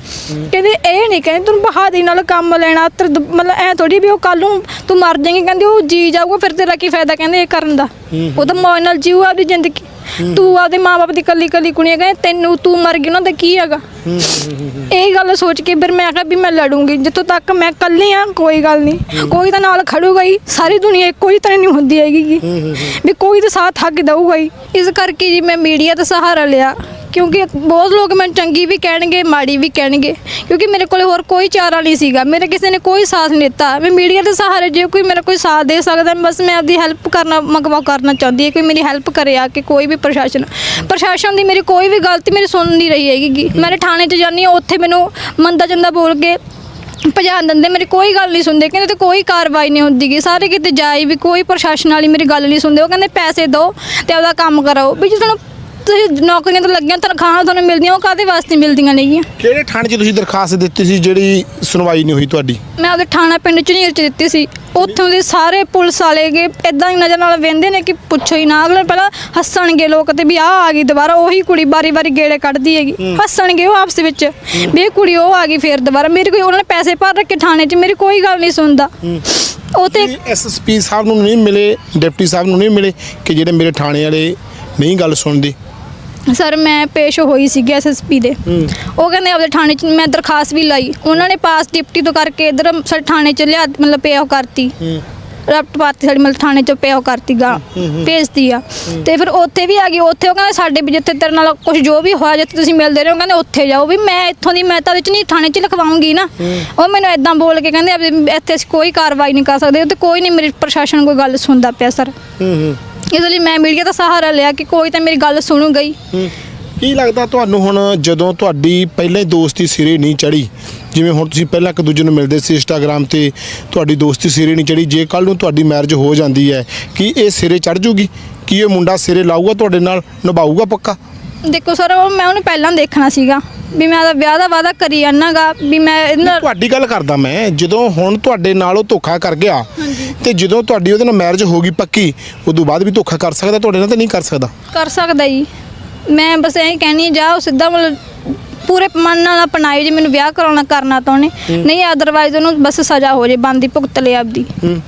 ਕਹਿੰਦੇ ਇਹ ਨਹੀਂ ਕਹਿੰਦੇ ਤੈਨੂੰ ਬਹਾਦਰੀ ਨਾਲ ਕੰਮ ਲੈਣਾ ਤੇਰੇ ਦ- ਮਤਲਬ ਐ ਥੋੜੀ ਵੀ ਉਹ ਕੱਲ ਨੂੰ ਤੂੰ ਮਰ ਜਾਏਂਗੀ। ਕਹਿੰਦੇ ਉਹ ਜੀ ਜਾਊਗਾ ਫਿਰ ਤੇਰਾ ਕੀ ਫਾਇਦਾ? ਕਹਿੰਦੇ ਇਹ ਕਰਨ ਦਾ। ਉਹ ਤਾਂ ਮੌਜ ਨਾਲ ਜੀਊ ਆਪਦੀ ਜ਼ਿੰਦਗੀ। ਤੂੰ ਆਪਦੇ ਮਾਪੇ ਦੀ ਕੱਲੀ ਕੱਲੀ ਕੁੜੀ ਕਹਿੰਦੇ ਤੈਨੂੰ ਤੂੰ ਮਰ ਗਈ ਉਹਨਾਂ ਦਾ ਕੀ ਹੈਗਾ? ਇਹ ਗੱਲ ਸੋਚ ਕੇ ਫਿਰ ਮੈਂ ਕਿਹਾ ਵੀ ਮੈਂ ਲੜੂੰਗੀ। ਜਿੱਥੋਂ ਤੱਕ ਮੈਂ ਕੱਲੀ ਆ ਕੋਈ ਗੱਲ ਨਹੀਂ। ਕੋਈ ਤਾਂ ਨਾਲ ਖੜੂਗਾ ਹੀ। ਸਾਰੀ ਦੁਨੀਆ ਇੱਕੋ ਹੀ ਤਰ੍ਹਾਂ ਨਹੀਂ ਹੁੰਦੀ ਹੈਗੀ ਗੀ। ਵੀ ਕੋਈ ਤਾਂ ਸਾਥ ਹੱਕ ਦਊਗਾ ਹੀ। ਇਸ ਕਰਕੇ ਜੀ ਮੈਂ ਮੀਡੀਆ ਦਾ ਸਹਾਰਾ ਲਿਆ। ਕਿਉਂਕਿ ਬਹੁਤ ਲੋਕ ਮੈਨੂੰ ਚੰਗੀ ਵੀ ਕਹਿਣਗੇ ਮਾੜੀ ਵੀ ਕਹਿਣਗੇ। ਕਿਉਂਕਿ ਮੇਰੇ ਕੋਲ ਹੋਰ ਕੋਈ ਚਾਰਾ ਨਹੀਂ ਸੀਗਾ। ਮੇਰੇ ਕਿਸੇ ਨੇ ਕੋਈ ਸਾਥ ਨਹੀਂ ਦਿੱਤਾ। ਮੈਂ ਮੀਡੀਆ ਦੇ ਸਹਾਰੇ ਜੇ ਕੋਈ ਮੇਰਾ ਕੋਈ ਸਾਥ ਦੇ ਸਕਦਾ ਬਸ ਮੈਂ ਆਪਦੀ ਹੈਲਪ ਕਰਨਾ ਮੰਗਵਾ ਕਰਨਾ ਚਾਹੁੰਦੀ ਹੈ ਕੋਈ ਮੇਰੀ ਹੈਲਪ ਕਰੇ ਆ ਕਿ ਕੋਈ ਵੀ ਪ੍ਰਸ਼ਾਸਨ। ਪ੍ਰਸ਼ਾਸਨ ਦੀ ਮੇਰੀ ਕੋਈ ਵੀ ਗਲਤੀ ਮੇਰੀ ਸੁਣ ਨਹੀਂ ਰਹੀ ਹੈਗੀ ਗੀ। ਮੈਂ ਥਾਣੇ 'ਚ ਜਾਂਦੀ ਹਾਂ ਉੱਥੇ ਮੈਨੂੰ ਮੰਦਾ ਚੰਦਾ ਬੋਲ ਕੇ ਭਜਾਣ ਦਿੰਦੇ। ਮੇਰੀ ਕੋਈ ਗੱਲ ਨਹੀਂ ਸੁਣਦੇ ਕਹਿੰਦੇ ਤੇ ਕੋਈ ਕਾਰਵਾਈ ਨਹੀਂ ਹੁੰਦੀ ਗੀ ਸਾਰੇ ਕਿਤੇ ਜਾਈ ਵੀ ਕੋਈ ਪ੍ਰਸ਼ਾਸਨ ਵਾਲੀ ਮੇਰੀ ਗੱਲ ਨਹੀਂ ਸੁਣਦੇ। ਉਹ ਕਹਿੰਦੇ ਪੈਸੇ ਦਿਓ ਤੇ ਆਪਦਾ ਕੰਮ ਕਰੋ ਵੀ ਜੇ ਤੁਹਾਨੂੰ ਤੁਸੀਂ ਨੌਕਰੀਆਂ ਤਾਂ ਲੱਗੀਆਂ ਤਨਖਾਹਾਂ ਤੁਹਾਨੂੰ ਮਿਲਦੀਆਂ ਉਹ ਕਾਦੇ ਵਾਸਤੇ ਮਿਲਦੀਆਂ ਨੇਗੀਆਂ? ਕਿਹੜੇ ਥਾਣੇ 'ਚ ਤੁਸੀਂ ਦਰਖਾਸਤ ਦਿੱਤੀ ਸੀ ਜਿਹੜੀ ਸੁਣਵਾਈ ਨਹੀਂ ਹੋਈ ਤੁਹਾਡੀ? ਮੈਂ ਆਪਦੇ ਥਾਣਾ ਪਿੰਡ ਝਨੀਰ ਚ ਦਿੱਤੀ ਸੀ। ਉੱਥੋਂ ਦੇ ਸਾਰੇ ਪੁਲਿਸ ਵਾਲੇ ਗਏ ਇਦਾਂ ਹੀ ਨਜ਼ਰ ਨਾਲ ਵੇਂਦੇ ਨੇ ਕਿ ਪੁੱਛੋ ਹੀ ਨਾ ਅਗਲੇ ਪਹਿਲਾਂ ਹੱਸਣਗੇ ਲੋਕ ਤੇ ਵੀ ਆਹ ਆ ਗਈ ਦੁਬਾਰਾ ਉਹੀ ਕੁੜੀ ਬਾਰੀ ਬਾਰੀ ਗੇੜੇ ਕੱਢਦੀ ਹੈਗੀ। ਹੱਸਣਗੇ ਉਹ ਆਪਸ ਵਿੱਚ ਵੀ ਇਹ ਕੁੜੀ ਉਹ ਆ ਗਈ ਫੇਰ ਦੁਬਾਰਾ ਮੇਰੇ ਕੋਈ ਉਹਨਾਂ ਨੇ ਪੈਸੇ ਭਰ ਰੱਖੇ ਥਾਣੇ 'ਚ ਮੇਰੀ ਕੋਈ ਗੱਲ ਨਹੀਂ ਸੁਣਦਾ। ਉਹ ਤੇ ਐਸਐਸਪੀ ਸਾਹਿਬ ਨੂੰ ਨਹੀਂ ਮਿਲੇ ਡਿਪਟੀ ਸਾਹਿਬ ਨੂੰ ਨਹੀਂ ਮਿਲੇ ਕਿ ਜਿਹੜੇ ਮੇਰੇ ਥਾਣੇ ਵਾਲੇ ਨਹੀਂ ਗੱਲ ਸੁਣਦੇ। ਸਰ ਮੈਂ ਪੇਸ਼ ਹੋਈ ਸੀ ਐਸਐਸਪੀ ਦੇ। ਉਹ ਕਹਿੰਦੇ ਆਪਦੇ ਥਾਣੇ 'ਚ ਮੈਂ ਦਰਖਾਸਤ ਵੀ ਲਾਈ। ਉਹਨਾਂ ਨੇ ਪਾਸ ਡਿਪਟੀ ਤੋਂ ਕਰਕੇ ਇਧਰ ਸਾਡੇ ਥਾਣੇ 'ਚ ਲਿਆ ਮਤਲਬ ਪੇਓ ਕਰਤੀ। ਰਪਟ ਪਾਤੀ ਸਾਡੀ ਮਤਲਬ ਥਾਣੇ 'ਚ ਪੇਓ ਕਰਤੀ ਗਾ ਭੇਜਤੀ ਆ। ਤੇ ਫਿਰ ਉੱਥੇ ਵੀ ਆ ਗਈ। ਉੱਥੇ ਉਹ ਕਹਿੰਦੇ ਸਾਡੇ ਵੀ ਜਿੱਥੇ ਤੇਰੇ ਨਾਲ ਕੁਝ ਜੋ ਵੀ ਹੋਇਆ ਜਿੱਥੇ ਤੁਸੀਂ ਮਿਲਦੇ ਰਹੇ ਹੋ ਕਹਿੰਦੇ ਉੱਥੇ ਜਾਓ। ਵੀ ਮੈਂ ਇੱਥੋਂ ਦੀ ਮੈਂ ਤਾਂ ਵਿੱਚ ਨਹੀਂ ਥਾਣੇ 'ਚ ਲਿਖਵਾਉਂਗੀ ਨਾ। ਉਹ ਮੈਨੂੰ ਇਦਾਂ ਬੋਲ ਕੇ ਕਹਿੰਦੇ ਇੱਥੇ ਅਸੀਂ ਕੋਈ ਕਾਰਵਾਈ ਨਹੀਂ ਕਰ ਸਕਦੇ। ਤੇ ਕੋਈ ਨਹੀਂ ਮੇਰੀ ਪ੍ਰਸ਼ਾਸਨ ਕੋਈ ਗੱਲ ਸੁਣਦਾ ਪਿਆ ਸਰ। ਹੂੰ ਹੂੰ। ਇਸ ਲਈ ਮੈਂ ਮੀਡੀਆ ਦਾ ਸਹਾਰਾ ਲਿਆ ਕਿ ਕੋਈ ਤਾਂ ਮੇਰੀ ਗੱਲ ਸੁਣੂਗਾ ਹੀ। ਹੂੰ। ਕੀ ਲੱਗਦਾ ਤੁਹਾਨੂੰ ਹੁਣ ਜਦੋਂ ਤੁਹਾਡੀ ਪਹਿਲਾਂ ਦੋਸਤੀ ਸਿਰੇ ਨਹੀਂ ਚੜੀ ਜਿਵੇਂ ਹੁਣ ਤੁਸੀਂ ਪਹਿਲਾਂ ਇੱਕ ਦੂਜੇ ਨੂੰ ਮਿਲਦੇ ਸੀ ਇੰਸਟਾਗ੍ਰam ਤੇ ਤੁਹਾਡੀ ਦੋਸਤੀ ਸਿਰੇ ਨਹੀਂ ਚੜੀ ਜੇ ਕੱਲ ਨੂੰ ਤੁਹਾਡੀ ਮੈਰਿਜ ਹੋ ਜਾਂਦੀ ਹੈ ਕੀ ਇਹ ਸਿਰੇ ਚੜ ਜੂਗੀ? ਕੀ ਇਹ ਮੁੰਡਾ ਸਿਰੇ ਲਾਊਗਾ ਤੁਹਾਡੇ ਨਾਲ ਨਿਭਾਊਗਾ ਪੱਕਾ? ਦੇਖੋ ਸਰ ਉਹ ਮੈਂ ਉਹਨੂੰ ਪਹਿਲਾਂ ਦੇਖਣਾ ਸੀਗਾ। ਵੀ ਮੈਂ ਉਹਦਾ ਵਿਆਹ ਦਾ ਵਾਅਦਾ ਕਰੀ ਜਾਣਾਗਾ ਵੀ ਮੈਂ ਇਹਦੇ ਨਾਲ ਤੁਹਾਡੀ ਗੱਲ ਕਰਦਾ ਮੈਂ ਜਦੋਂ ਹੁਣ ਤੁਹਾਡੇ ਨਾਲ ਉਹ ਧੋਖਾ ਕਰ ਗਿਆ ਤੇ ਜਦੋਂ ਤੁਹਾਡੀ ਉਹਦੇ ਨਾਲ ਮੈਰਿਜ ਹੋ ਗਈ ਪੱਕੀ ਉਦੋਂ ਬਾਅਦ ਵੀ ਧੋਖਾ ਕਰ ਸਕਦਾ ਤੁਹਾਡੇ ਨਾਲ ਤਾਂ ਨਹੀਂ ਕਰ ਸਕਦਾ। ਕਰ ਸਕਦਾ ਜੀ। ਮੈਂ ਬਸ ਐਂ ਕਹਿਣੀ ਜਾ ਉਹ ਸਿੱਧਾ ਮਤਲਬ ਪੂਰੇ ਮਨ ਨਾਲ ਅਪਣਾਏ ਜੇ ਮੈਨੂੰ ਵਿਆਹ ਕਰਾਉਣਾ ਕਰਨਾ ਤਾਂ ਉਹਨੇ। ਨਹੀਂ ਅਦਰਵਾਈਜ਼ ਉਹਨੂੰ ਬਸ ਸਜ਼ਾ ਹੋ ਜੇ ਬੰਦੀ ਭੁਗਤ ਲੈ ਆਪਦੀ। ਬਸ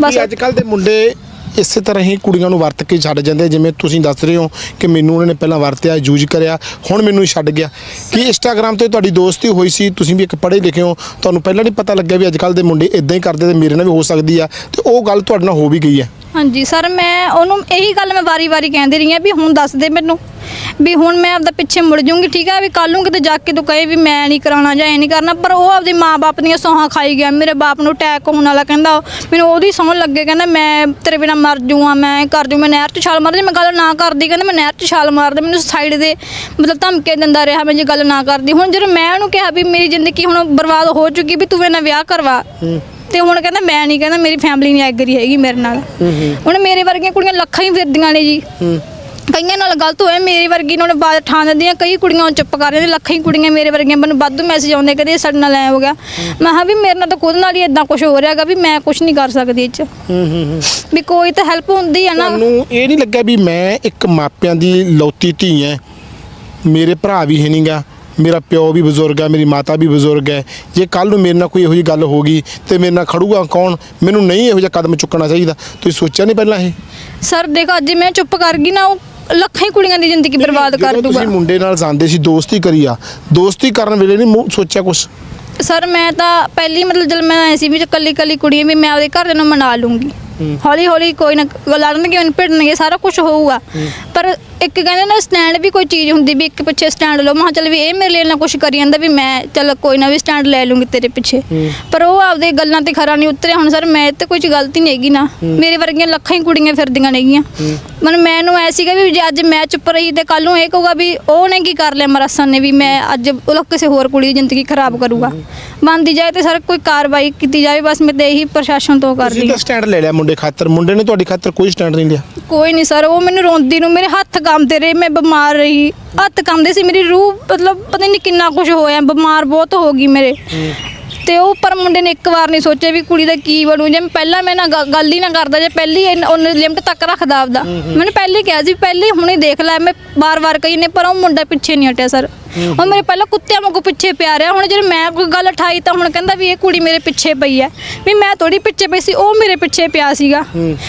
ਬਸ ਅੱਜ ਕੱਲ ਦੇ ਮੁੰਡੇ ਇਸੇ ਤਰ੍ਹਾਂ ਹੀ ਕੁੜੀਆਂ ਨੂੰ ਵਰਤ ਕੇ ਛੱਡ ਜਾਂਦੇ ਜਿਵੇਂ ਤੁਸੀਂ ਦੱਸ ਰਹੇ ਹੋ ਕਿ ਮੈਨੂੰ ਉਹਨਾਂ ਨੇ ਪਹਿਲਾਂ ਵਰਤਿਆ, ਯੂਜ਼ ਕਰਿਆ, ਹੁਣ ਮੈਨੂੰ ਹੀ ਛੱਡ ਗਿਆ। ਕਿ ਇੰਸਟਾਗ੍ਰam ਤੇ ਤੁਹਾਡੀ ਦੋਸਤੀ ਹੋਈ ਸੀ? ਤੁਸੀਂ ਵੀ ਇੱਕ ਪੜ੍ਹੇ ਲਿਖੇ ਹੋ। ਤੁਹਾਨੂੰ ਪਹਿਲਾਂ ਨਹੀਂ ਪਤਾ ਲੱਗਿਆ ਵੀ ਅੱਜ ਕੱਲ ਦੇ ਮੁੰਡੇ ਇਦਾਂ ਹੀ ਕਰਦੇ ਤੇ ਮੇਰੇ ਨਾਲ ਵੀ ਹੋ ਸਕਦੀ ਆ। ਤੇ ਉਹ ਗੱਲ ਤੁਹਾਡੇ ਨਾਲ ਹੋ ਵੀ ਗਈ ਹੈ। ਹਾਂਜੀ, ਸਰ, ਮੈਂ ਉਹਨੂੰ ਇਹੀ ਗੱਲ ਮੈਂ ਵਾਰੀ-ਵਾਰੀ ਕਹਿੰਦੀ ਰਹੀ ਆ ਵੀ ਹੁਣ ਦੱਸ ਦੇ ਮੈਨੂੰ ਵੀ ਹੁਣ ਮੈਂ ਆਪਦਾ ਪਿੱਛੇ ਮੁੜ ਜੂੰਗੀ ਠੀਕ ਹੈ? ਵੀ ਕੱਲ ਨੂੰ ਕਿਤੇ ਜਾ ਕੇ ਤੂੰ ਕਹੇ ਵੀ ਮੈਂ ਨਹੀਂ ਕਰਾਉਣਾ ਜਾਂ ਇਹ ਨਹੀਂ ਕਰਨਾ, ਪਰ ਉਹ ਆਪਦੇ ਮਾਪੇ ਦੀਆਂ ਸੌਹਾਂ ਖਾਈ ਗਿਆ, ਮੇਰੇ ਬਾਪ ਨੂੰ ਅਟੈਕ ਹੋਣ ਵਾਲਾ ਕਹਿੰਦਾ ਮੈਨੂੰ ਉਹਦੀ ਸੌਂ ਲੱਗੇ, ਕਹਿੰਦਾ ਮੈਂ ਤੇਰੇ ਬਿਨਾ ਮਰ ਜੂਆਂ ਮੈਂ ਕਰ ਜੂ ਮੈਂ ਨਹਿਰ 'ਚ ਛਾਲ ਮਾਰ ਜੇ ਮੈਂ ਗੱਲ ਨਾ ਕਰਦੀ, ਕਹਿੰਦਾ ਮੈਂ ਨਹਿਰ 'ਚ ਛਾਲ ਮਾਰਦਾ, ਮੈਨੂੰ ਸਾਈਡ ਦੇ ਮਤਲਬ ਧਮਕੇ ਦਿੰਦਾ ਰਿਹਾ, ਮੈਂ ਜੇ ਗੱਲ ਨਾ ਕਰਦੀ। ਹੁਣ ਜਦੋਂ ਮੈਂ ਉਹਨੂੰ ਕਿਹਾ ਵੀ ਮੇਰੀ ਜ਼ਿੰਦਗੀ ਹੁਣ ਬਰਬਾਦ ਹੋ ਚੁੱਕੀ, ਵੀ ਤੂੰ ਮੇਰੇ ਨਾਲ ਵਿਆਹ ਕਰਵਾ। ਤੇ ਹੁਣ ਕਹਿੰਦਾ ਮੈਂ ਨਹੀਂ ਕਹਿੰਦਾ ਮੇਰੀ ਫੈਮਿਲੀ ਨਹੀਂ ਐਗਰੀ ਹੈਗੀ ਮੇਰੇ ਨਾਲ। ਹੁਣ ਮੇਰੇ ਵਰਗੀਆਂ ਕੁੜੀਆਂ ਲੱਖਾਂ ਹੀ ਫਿਰਦੀਆਂ ਨੇ ਜੀ। ਕਈਆਂ ਨਾਲ ਗਲਤ ਹੋਇਆ ਮੇਰੀ ਵਰਗੀ ਨੂੰ ਬਾਤ ਠਾਂ ਦਿੰਦੀਆਂ ਕਈ ਕੁੜੀਆਂ ਉਹ ਚੁੱਪ ਕਰ ਜਾਂਦੀਆਂ ਲੱਖਾਂ ਹੀ ਕੁੜੀਆਂ ਮੇਰੇ ਵਰਗੀਆਂ। ਮੈਨੂੰ ਵਾਧੂ ਮੈਸੇਜ ਆਉਂਦੇ ਕਦੇ ਸਾਡੇ ਨਾਲ ਐ ਹੋ ਗਿਆ। ਮੈਂ ਕਿਹਾ ਵੀ ਮੇਰੇ ਨਾਲ ਤਾਂ ਖੁਦ ਨਾਲ ਹੀ ਇਦਾਂ ਕੁਝ ਹੋ ਰਿਹਾਗਾ ਵੀ ਮੈਂ ਕੁਝ ਨਹੀਂ ਕਰ ਸਕਦੀ ਇਹ ਚ। ਵੀ ਕੋਈ ਤਾਂ ਹੈਲਪ ਹੁੰਦੀ ਆ ਨਾ। ਤੁਹਾਨੂੰ ਇਹ ਨਹੀਂ ਲੱਗਾ ਵੀ ਮੈਂ ਇੱਕ ਮਾਪਿਆਂ ਦੀ ਲੌਤੀ ਧੀ ਐ ਮੇਰੇ ਭਰਾ ਵੀ ਹੈ ਨਹੀਂਗਾ ਮੇਰਾ ਪਿਓ ਵੀ ਬਜ਼ੁਰਗ ਹੈ ਮੇਰੀ ਮਾਤਾ ਵੀ ਬਜ਼ੁਰਗ ਹੈ। ਜੇ ਕੱਲ ਨੂੰ ਮੇਰੇ ਨਾਲ ਕੋਈ ਇਹੋ ਜਿਹੀ ਗੱਲ ਹੋ ਗਈ ਤੇ ਮੇਰੇ ਨਾਲ ਖੜੂਗਾ ਕੌਣ? ਮੈਨੂੰ ਨਹੀਂ ਇਹੋ ਜਿਹਾ ਕਦਮ ਚੁੱਕਣਾ ਚਾਹੀਦਾ। ਤੁਸੀਂ ਸੋਚਿਆ ਨਹੀਂ ਪਹਿਲਾਂ ਇਹ? ਸਰ ਦੇਖੋ ਅੱਜ ਮੈਂ ਚੁੱਪ ਕਰ ਗਈ ਨਾ ਉਹ ਲੱਖਾਂ ਹੀ ਕੁੜੀਆਂ ਦੀ ਜ਼ਿੰਦਗੀ ਬਰਬਾਦ ਕਰ ਦੂਗਾ। ਤੁਸੀਂ ਮੁੰਡੇ ਨਾਲ ਜਾਂਦੇ ਸੀ ਦੋਸਤੀ ਕਰੀ ਆ। ਦੋਸਤੀ ਕਰਨ ਵੇਲੇ ਨਹੀਂ ਸੋਚਿਆ ਕੁਛ? ਸਰ ਮੈਂ ਤਾਂ ਪਹਿਲੀ ਮਤਲਬ ਜਦ ਮੈਂ ਆਈ ਸੀ ਵੀ ਕੱਲੀ ਕੱਲੀ ਕੁੜੀ ਵੀ ਮੈਂ ਆਪਦੇ ਘਰ ਦੇ ਨੂੰ ਮਨਾ ਲੂੰਗੀ। ਹੌਲੀ ਹੌਲੀ ਕੋਈ ਨਾ ਲੜਨਗੇ ਉਹਨ ਭਿੜਨਗੇ ਸਾਰਾ ਕੁਝ ਹੋਊਗਾ। ਪਰ ਇੱਕ ਕਹਿੰਦੇ ਨਾ ਸਟੈਂਡ ਵੀ ਕੋਈ ਚੀਜ਼ ਹੁੰਦੀ ਵੀ ਇੱਕ ਪਿੱਛੇ ਸਟੈਂਡ ਲਓ। ਮਹਾਂ ਚੱਲ ਵੀ ਇਹ ਮੇਰੇ ਲਈ ਨਾ ਕੁਝ ਕਰੀ ਜਾਂਦਾ ਵੀ ਮੈਂ ਚੱਲ ਕੋਈ ਨਾ ਵੀ ਸਟੈਂਡ ਲੈ ਲੂੰਗੀ ਤੇਰੇ ਪਿੱਛੇ। ਪਰ ਉਹ ਆਪਦੇ ਗੱਲਾਂ ਤੇ ਖਰਾ ਨਹੀਂ ਉਤਰਿਆ। ਹੁਣ ਸਰ ਮੈਂ ਤੇ ਕੋਈ ਗਲਤੀ ਨਹੀਂ ਹੈਗੀ ਨਾ। ਮੇਰੇ ਵਰਗੀਆਂ ਲੱਖਾਂ ਹੀ ਕੁੜੀਆਂ ਫਿਰਦੀਆਂ ਨੇਗੀਆਂ। ਮਨ ਮੈਨੂੰ ਐ ਸੀਗਾ ਵੀ ਜੇ ਅੱਜ ਮੈਂ ਚੁੱਪ ਰਹੀ ਤੇ ਕੱਲ ਨੂੰ ਇਹ ਕਹੂਗਾ ਵੀ ਉਹਨੇ ਕੀ ਕਰ ਲਿਆ ਮਰਸਨ ਨੇ ਵੀ ਮੈਂ ਅੱਜ ਉਹ ਕਿਸੇ ਹੋਰ ਕੁੜੀ ਦੀ ਜ਼ਿੰਦਗੀ ਖਰਾਬ ਕਰੂਗਾ। ਮੰਨਦੀ ਜਾਏ ਤੇ ਸਰ ਕੋਈ ਕਾਰਵਾਈ ਕੀਤੀ ਜਾਵੇ ਬਸ ਮੈਂ ਤੇ ਇਹੀ ਪ੍ਰਸ਼ਾਸਨ ਤੋਂ ਹਾਂ ਤਾਂ ਸਟੈਂਡ ਲੈ ਲਿਆ ਮੁੰਡੇ ਖਾਤਰ। ਮੁੰਡੇ ਨੇ ਤੁਹਾਡੀ ਖਾਤਰ ਕੋਈ ਸਟੈਂਡ ਨਹੀਂ ਲਿਆ। ਕੋਈ ਨਹੀਂ ਸਰ ਉਹ ਮੈਨੂੰ ਰੋਂਦੀ ਨੂੰ ਮੇਰੇ ਹੱਥ ਕੰਬਦੇ ਰਹੇ, ਮੈਂ ਬਿਮਾਰ ਰਹੀ, ਹੱਥ ਕੰਮਦੇ ਸੀ ਮੇਰੀ ਰੂਹ, ਮਤਲਬ ਪਤਾ ਨਹੀਂ ਕਿੰਨਾ ਕੁਝ ਹੋਇਆ, ਬਿਮਾਰ ਬਹੁਤ ਹੋ ਗਈ ਮੇਰੇ। ਤੇ ਉਹ ਪਰ ਮੁੰਡੇ ਨੇ ਇੱਕ ਵਾਰ ਨਹੀਂ ਸੋਚਿਆ ਵੀ ਕੁੜੀ ਦਾ ਕੀ ਬਣੂ। ਜੇ ਮੈਂ ਪਹਿਲਾਂ ਮੈਂ ਨਾ ਗੱਲ ਹੀ ਨਾ ਕਰਦਾ ਜੇ ਪਹਿਲੀ ਉਹਨੇ ਲਿਮਟ ਤੱਕ ਰੱਖਦਾ ਆਪਦਾ। ਮੈਨੂੰ ਪਹਿਲੇ ਕਿਹਾ ਸੀ ਪਹਿਲੇ ਹੁਣੇ ਦੇਖ ਲੈ ਮੈਂ ਬਾਰ-ਬਾਰ ਕਹੀ ਨੇ ਪਰ ਉਹ ਮੁੰਡਾ ਪਿੱਛੇ ਨਹੀਂ ਹਟਿਆ ਸਰ। ਉਹ ਮੇਰੇ ਪਹਿਲਾਂ ਕੁੱਤਿਆਂ ਵਾਂਗੂ ਪਿੱਛੇ ਪਿਆ ਰਿਹਾ। ਹੁਣ ਜੇ ਮੈਂ ਕੋਈ ਗੱਲ ਉਠਾਈ ਤਾਂ ਹੁਣ ਕਹਿੰਦਾ ਵੀ ਇਹ ਕੁੜੀ ਮੇਰੇ ਪਿੱਛੇ ਪਈ ਹੈ। ਵੀ ਮੈਂ ਥੋੜੀ ਪਿੱਛੇ ਪਈ ਸੀ ਉਹ ਮੇਰੇ ਪਿੱਛੇ ਪਿਆ ਸੀਗਾ।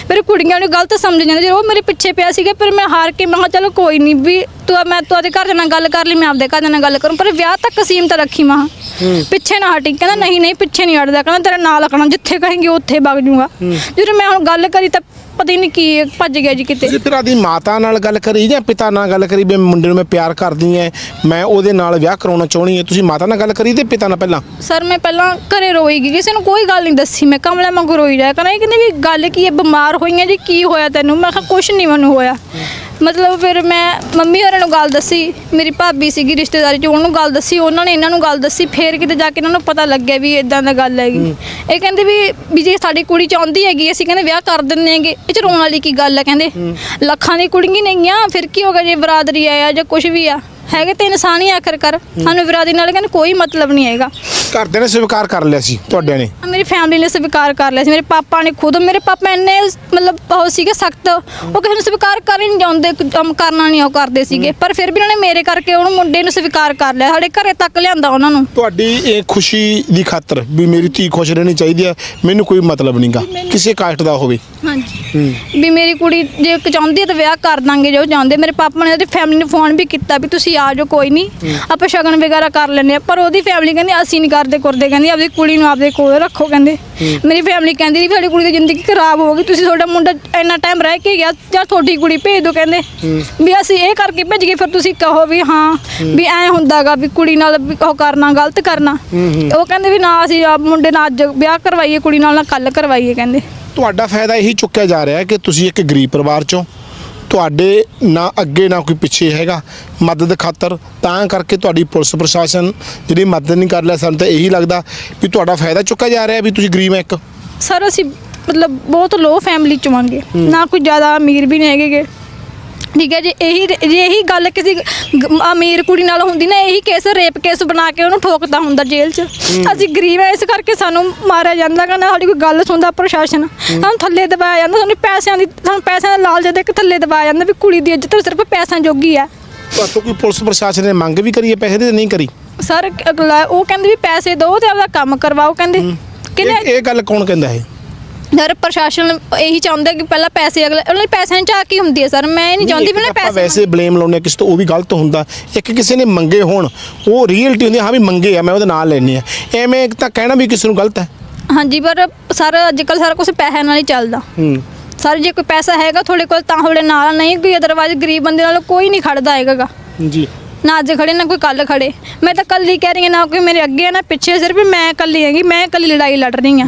ਫਿਰ ਕੁੜੀਆਂ ਨੂੰ ਗਲਤ ਸਮਝ ਜਾਂਦੇ ਜੇ ਉਹ ਮੇਰੇ ਪਿੱਛੇ ਪਿਆ ਸੀਗਾ ਫਿਰ ਮੈਂ ਹਾਰ ਕੇ ਮੈਂ ਕਿਹਾ ਚਲੋ ਕੋਈ ਨਹੀਂ ਵੀ ਤੂੰ ਮੈਂ ਤੁਹਾਡੇ ਘਰ ਦੇ ਨਾਲ ਗੱਲ ਕਰ ਲਈ ਮੈਂ ਆਪਦੇ ਘਰ ਦੇ ਨਾਲ ਗੱਲ ਕਰੂੰ ਪਰ ਵਿਆਹ ਤੱਕ ਸੀਮਤ ਰੱਖੀ ਮਾਂ। ਪਿੱਛੇ ਨਾ ਹਟੀ ਕਹਿੰਦਾ ਨਹੀਂ ਨਹੀਂ ਪਿੱਛੇ ਨਹੀਂ ਹਟਦਾ ਕਹਿੰਦਾ ਤੇਰਾ ਨਾਂ ਲੱਗਣਾ ਜਿੱਥੇ ਕਹੇਂਗੇ ਉੱਥੇ ਵਗ ਜੂਗਾ। ਜਦੋਂ ਮੈਂ ਹੁਣ ਗੱਲ ਕਰੀ ਤਾਂ ਪਤਾ ਨਹੀਂ ਕੀ ਭੱਜ ਗਿਆ ਜੀ ਕਿਤੇ। ਤੁਸੀਂ ਫਿਰ ਆਦੀ ਮਾਤਾ ਨਾਲ ਗੱਲ ਕਰੀ ਜਾਂ ਪਿਤਾ ਨਾਲ ਗੱਲ ਕਰੀ ਵੀ ਮੁੰਡੇ ਨੂੰ ਮੈਂ ਪਿਆਰ ਕਰਦੀ ਐ ਮੈਂ ਉਹਦੇ ਨਾਲ ਵਿਆਹ ਕਰਾਉਣਾ ਚਾਹਣੀ ਐ ਤੁਸੀਂ ਮਾਤਾ ਨਾਲ ਗੱਲ ਕਰੀ ਤੇ ਪਿਤਾ ਨਾਲ ਪਹਿਲਾਂ? ਸਰ ਮੈਂ ਪਹਿਲਾਂ ਘਰੇ ਰੋਈ ਗਈ ਕਿਸੇ ਨੂੰ ਕੋਈ ਗੱਲ ਨਹੀਂ ਦੱਸੀ ਮੈਂ ਕਮਲਾ ਵਾਂਗੂ ਰੋਈ ਜਾਇਆ ਕਰਾਂ ਇਹ ਕਹਿੰਦੇ ਵੀ ਗੱਲ ਕੀ ਹੈ ਬਿਮਾਰ ਹੋਈਆਂ ਜੀ ਕੀ ਹੋਇਆ ਤੈਨੂੰ? ਮੈਂ ਕਿਹਾ ਕੁਛ ਨਹੀਂ ਮੈਨੂੰ ਹੋਇਆ। ਮਤਲਬ ਫਿਰ ਮੈਂ ਮੰਮੀ ਹੋਰਾਂ ਨੂੰ ਗੱਲ ਦੱਸੀ ਮੇਰੀ ਭਾਬੀ ਸੀਗੀ ਰਿਸ਼ਤੇਦਾਰੀ ਚ ਉਹਨੂੰ ਗੱਲ ਦੱਸੀ ਉਹਨਾਂ ਨੇ ਇਹਨਾਂ ਨੂੰ ਗੱਲ ਦੱਸੀ ਫੇਰ ਕਿਤੇ ਜਾ ਕੇ ਇਹਨਾਂ ਨੂੰ ਪਤਾ ਲੱਗਿਆ ਵੀ ਇਦਾਂ ਦਾ ਗੱਲ ਹੈਗੀ। ਇਹ ਕਹਿੰਦੇ ਵੀ ਵੀ ਜੇ ਸਾਡੀ ਕੁੜੀ ਚਾਹੁੰਦੀ ਹੈਗੀ ਅਸੀਂ ਕਹਿੰਦੇ ਵਿਆਹ ਕਰ ਦਿੰਦੇ ਹੈਗੇ ਇਹ ਚ ਰੋਣ ਵਾਲੀ ਕੀ ਗੱਲ ਹੈ ਕਹਿੰਦੇ? ਲੱਖਾਂ ਦੀ ਕੁੜੀਆਂ ਨਹੀਂ ਆ ਫਿਰ ਕੀ ਹੋਗਾ ਜੇ ਬਰਾਦਰੀ ਆਇਆ ਜਾਂ ਕੁਝ ਵੀ ਆ? ਹੈਗੇ ਤੇ ਇਨਸਾਨ ਹੀ ਆਖਰ ਕਰ। ਸਾਨੂੰ ਬਰਾਦਰੀ ਨਾਲ ਕਹਿੰਦੇ ਕੋਈ ਮਤਲਬ ਨਹੀਂ ਹੈਗਾ। ਘਰਦਿਆਂ ਨੇ ਸਵੀਕਾਰ ਕਰ ਲਿਆ ਸੀ ਤੁਹਾਡਿਆਂ ਨੇ? ਮੇਰੀ ਫੈਮਿਲੀ ਨੇ ਸਵੀਕਾਰ ਕਰ ਲਿਆ ਸੀ ਮੇਰੇ ਪਾਪਾ ਨੇ ਖੁਦ ਮੇਰੇ ਪਾਪਾ ਇੰਨੇ ਮਤਲਬ ਉਹ ਸੀਗੇ ਸਖਤ ਉਹ ਕਿਸੇ ਨੂੰ ਸਵੀਕਾਰ ਕਰ ਹੀ ਨਹੀਂ ਜਾਂਦੇ ਕੰਮ ਕਰਨਾ ਨਹੀਂ ਉਹ ਕਰਦੇ ਸੀਗੇ ਪਰ ਫਿਰ ਵੀ ਉਹਨਾਂ ਨੇ ਮੇਰੇ ਕਰਕੇ ਉਹਨੂੰ ਮੁੰਡੇ ਨੂੰ ਸਵੀਕਾਰ ਕਰ ਲਿਆ ਸਾਡੇ ਘਰੇ ਤੱਕ ਲਿਆਂਦਾ ਉਹਨਾਂ ਨੂੰ। ਤੁਹਾਡੀ ਇਹ ਖੁਸ਼ੀ ਦੀ ਖਾਤਰ ਵੀ ਮੇਰੀ ਧੀ ਖੁਸ਼ ਰਹਿਣੀ ਚਾਹੀਦੀ ਹੈ ਮੈਨੂੰ ਕੋਈ ਮਤਲਬ ਨਹੀਂਗਾ ਕਿਸੇ ਕਾਸਟ ਦਾ ਹੋਵੇ। ਹਾਂਜੀ। ਵੀ ਮੇਰੀ ਕੁੜੀ ਜੇ ਇੱਕ ਚਾਹੁੰਦੀ ਹੈ ਤਾਂ ਵਿਆਹ ਕਰ ਦਾਂਗੇ ਜੋ ਚਾਹੁੰਦੇ ਮੇਰੇ ਪਾਪਾ ਨੇ ਉਹਦੀ ਫੈਮਿਲੀ ਨੂੰ ਫੋਨ ਵੀ ਕੀਤਾ ਵੀ ਤੁਸੀਂ ਆ ਜਾਓ ਕੋਈ ਨਹੀਂ ਆਪਾਂ ਸ਼ਗਨ ਵਗੈਰਾ ਕਰ ਲੈਂਦੇ ਆ ਪਰ ਉਹਦੀ ਫੈਮਿਲੀ ਕਹਿੰਦੀ ਅਸੀਂ ਨਹੀਂ ਕਰਦੇ ਕਰਦੇ ਕਹਿੰਦੀ ਆਪਦੀ ਕੁੜੀ ਨੂੰ ਆਪਦੇ ਕੋਲ ਰੱਖੋ ਕਹਿੰਦੇ। ਮੇਰੀ ਫੈਮਿਲੀ ਕਹਿੰਦੀ ਵੀ ਸਾਡੀ ਕੁੜੀ ਦੀ ਜ਼ਿੰਦਗੀ ਖਰਾਬ ਹੋ ਗਈ ਤੁਸੀਂ ਤੁਹਾਡਾ ਮੁੰਡਾ ਇੰਨਾ ਟਾਈਮ ਰਹਿ ਕੇ ਗਿਆ ਜਾਂ ਤੁਹਾਡੀ ਕੁੜੀ ਭੇਜ ਦਿਓ ਕਹਿੰਦੇ। ਵੀ ਅਸੀਂ ਇਹ ਕਰਕੇ ਭੇਜ ਗਏ ਫਿਰ ਤੁਸੀਂ ਕਹੋ ਵੀ ਹਾਂ ਵੀ ਐ ਹੁੰਦਾਗਾ ਵੀ ਕੁੜੀ ਨਾਲ ਵੀ ਉਹ ਕਰਨਾ ਗਲਤ ਕਰਨਾ। ਉਹ ਕਹਿੰਦੇ ਵੀ ਨਾ ਅਸੀਂ ਆਪ ਮੁੰਡੇ ਨਾਲ ਅੱਜ ਵਿਆਹ ਕਰਵਾਈਏ ਕੁੜੀ ਨਾਲ ਨਾ ਕੱਲ ਕਰਵਾਈਏ ਕਹਿੰਦੇ। ਤੁਹਾਡਾ ਫਾਇਦਾ ਇਹੀ ਚੁੱਕਿਆ ਜਾ ਰਿਹਾ ਕਿ ਤੁਸੀਂ ਇੱਕ ਗਰੀਬ ਪਰਿਵਾਰ ਚੋਂ ਤੁਹਾਡੇ ਨਾ ਅੱਗੇ ਨਾ ਕੋਈ ਪਿੱਛੇ ਹੈਗਾ ਮਦਦ ਖਾਤਰ ਤਾਂ ਕਰਕੇ ਤੁਹਾਡੀ ਪੁਲਿਸ ਪ੍ਰਸ਼ਾਸਨ ਜਿਹੜੀ ਮਦਦ ਨਹੀਂ ਕਰ ਰਿਹਾ ਸਾਨੂੰ ਤਾਂ ਇਹੀ ਲੱਗਦਾ ਵੀ ਤੁਹਾਡਾ ਫਾਇਦਾ ਚੁੱਕਿਆ ਜਾ ਰਿਹਾ ਵੀ ਤੁਸੀਂ ਗਰੀਬ ਹੈ ਇੱਕ। ਸਰ ਅਸੀਂ ਮਤਲਬ ਬਹੁਤ ਲੋ ਫੈਮਿਲੀ ਚੋਂ ਆਂਗੇ ਨਾ ਕੋਈ ਜ਼ਿਆਦਾ ਅਮੀਰ ਵੀ ਨਹੀਂ ਹੈਗੇਗੇ ਠੀਕ ਹੈ ਜੀ ਇਹੀ ਜੇ ਇਹੀ ਗੱਲ ਕਿਸੇ ਗ- ਅਮੀਰ ਕੁੜੀ ਨਾਲ ਹੁੰਦੀ ਨਾ ਇਹੀ ਕੇਸ ਰੇਪ ਕੇਸ ਬਣਾ ਕੇ ਉਹਨੂੰ ਠੋਕਦਾ ਹੁੰਦਾ ਜੇਲ੍ਹ 'ਚ। ਅਸੀਂ ਗਰੀਬ ਐ ਇਸ ਕਰਕੇ ਸਾਨੂੰ ਮਾਰਿਆ ਜਾਂਦਾ ਗਾ ਨਾ ਸਾਡੀ ਕੋਈ ਗੱਲ ਸੁਣਦਾ ਪ੍ਰਸ਼ਾਸਨ। ਸਾਨੂੰ ਥੱਲੇ ਦਬਾਇਆ ਜਾਂਦਾ ਸਾਨੂੰ ਪੈਸਿਆਂ ਦੀ ਸਾਨੂੰ ਪੈਸਿਆਂ ਦਾ ਲਾਲਚ ਦੇ ਕੇ ਥੱਲੇ ਦਬਾਇਆ ਜਾਂਦਾ ਵੀ ਕੁੜੀ ਦੀ ਇੱਜ਼ਤ ਸਿਰਫ ਪੈਸਿਆਂ ਜੋਗੀ ਆ ਤੁਹਾਤੋਂ ਕੋਈ ਪੁਲਿਸ ਪ੍ਰਸ਼ਾਸਨ ਨੇ ਮੰਗ ਵੀ ਕਰੀ ਹੈ ਪੈਸੇ ਦੀ ਜਾਂ ਨਹੀਂ ਕਰੀ? ਸਰ ਅਗਲਾ ਉਹ ਕਹਿੰਦੇ ਵੀ ਪੈਸੇ ਦਿਓ ਤੇ ਆਪਦਾ ਕੰਮ ਕਰਵਾਓ ਕਹਿੰਦੇ। ਇਹ ਗੱਲ ਕੌਣ ਕਹਿੰਦਾ ਹੈ? ਸਰ ਪ੍ਰਸ਼ਾਸਨ ਇਹੀ ਚਾਹੁੰਦਾ ਕਿ ਪਹਿਲਾਂ ਪੈਸੇ ਅਗਲੇ ਉਹਨਾਂ ਦੀ ਪੈਸਿਆਂ ਚ ਆ ਕੀ ਹੁੰਦੀ ਹੈ ਸਰ? ਮੈਂ ਇਹ ਨਹੀਂ ਚਾਹੁੰਦੀ ਵੀ ਨਾ ਆਪਾਂ ਪੈਸੇ ਵੈਸੇ ਬਲੇਮ ਲਾਉਂਦੇ ਹਾਂ ਕਿਸੇ ਤੋਂ ਉਹ ਵੀ ਗਲਤ ਹੁੰਦਾ। ਇੱਕ ਕਿਸੇ ਨੇ ਮੰਗੇ ਹੋਣ ਉਹ ਰੀਅਲਟੀ ਹੁੰਦੀ ਹੈ, ਹਾਂ ਵੀ ਮੰਗੇ ਆ ਮੈਂ ਉਹਦੇ ਨਾਲ ਲੈਣੇ ਆ ਐਵੇਂ ਤਾਂ ਕਹਿਣਾ ਵੀ ਕਿਸੇ ਨੂੰ ਗਲਤ ਹੈ। ਹਾਂਜੀ ਪਰ ਸਰ ਅੱਜ ਕੱਲ ਸਾਰਾ ਕੁਝ ਪੈਸਿਆਂ ਨਾਲ ਹੀ ਚੱਲਦਾ। ਹੂੰ। ਸਰ ਜੇ ਕੋਈ ਪੈਸਾ ਹੈਗਾ ਤੁਹਾਡੇ ਕੋਲ ਤਾਂ ਤੁਹਾਡੇ ਨਾਲ ਨਹੀਂ ਕੋਈ ਅਦਰਵਾਈਜ਼ ਗਰੀਬ ਬੰਦੇ ਨਾਲ ਕੋਈ ਨਹੀਂ ਖੜਦਾ ਹੈਗਾ ਗਾ। ਜੀ। ਨਾ ਅੱਜ ਖੜੇ ਨਾ ਕੋਈ ਕੱਲ ਖੜੇ। ਮੈਂ ਤਾਂ ਕੱਲੀ ਕਹਿ ਰਹੀ ਹਾਂ ਨਾ ਕੋਈ ਮੇਰੇ ਅੱਗੇ ਹੈ ਨਾ ਪਿੱਛੇ ਸਿਰਫ ਮੈਂ ਕੱਲੀ ਹੈਗੀ ਮੈਂ ਕੱਲੀ ਲੜਾਈ ਲੜ ਰਹੀ ਹਾਂ।